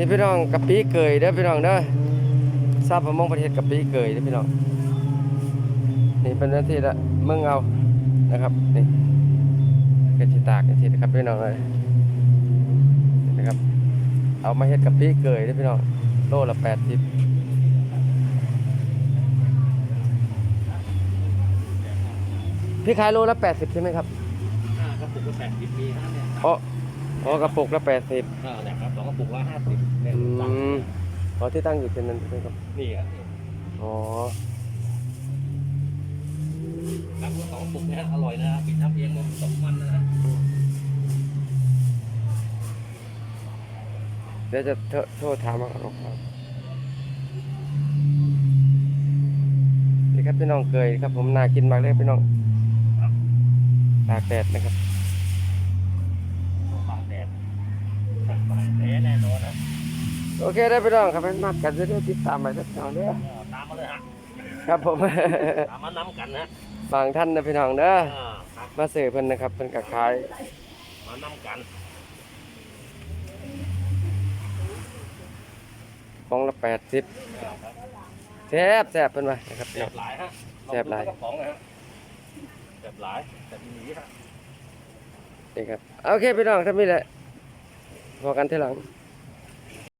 นี่พี่น้องกะปิเกยเด้อพี่น้องเด้อทราบประมงประเทศกะปิเกยเด้อพี่น้องนี่เป็นหน้าที่ละเมืองเอานะครับนี่กระชิตากกระชินะครับพี่น้องเลยนี่นะครับ เอามาเฮ็ดกะปิเกยเด้อพี่น้องโลละแปดสิบพี่ขายโลละแปดสิบใช่ไหมครับห้ากระปุกละแปดสิบมีฮะเนี่ยอ๋อ อ๋อกระปุกละแปดสิบอ่าเนี่ยครับสองกระปุกละห้าสิบเนี่ยอืสั่งมอ๋อที่ตั้งอยู่เป็นนั้นใช่ไหมครับนี่ครับอ๋อน้ำสองกระปุกเนี่ยอร่อยนะปิดน้ำเองมันสองมันนะฮะเดี๋ยวจะโทรโทษถามมาครับนี่ครับพี่น้องเคยครับผมน่ากินมากเลยพี่น้องตากแดดนะครับ ปากแดดปากแดดแน่นอนนะ โอเคได้พี่น้องครับเป็นมากกันเรื่อยๆติดตามไปสักหน่อยเด้อเออตามมาเลยฮะครับผม ตามมาน้ำกันนะบางท่านนะพี่น้องเด้ออ่าครับมาเสือเพิ่นนะครับเพิ่นก็ขายมาน้ำกันฟองละแปดสิบอ่าครับแซ่บแซ่บเพิ่นว่านะครับพี่แซ่น้อบ งหลายฮะแซ่บหลายกระป๋องนะฮะแซ่บหลายแซ่บมีฮะ นี่ครับโอเคพี่น้องถ้ามีแหละพอกันทีหลัง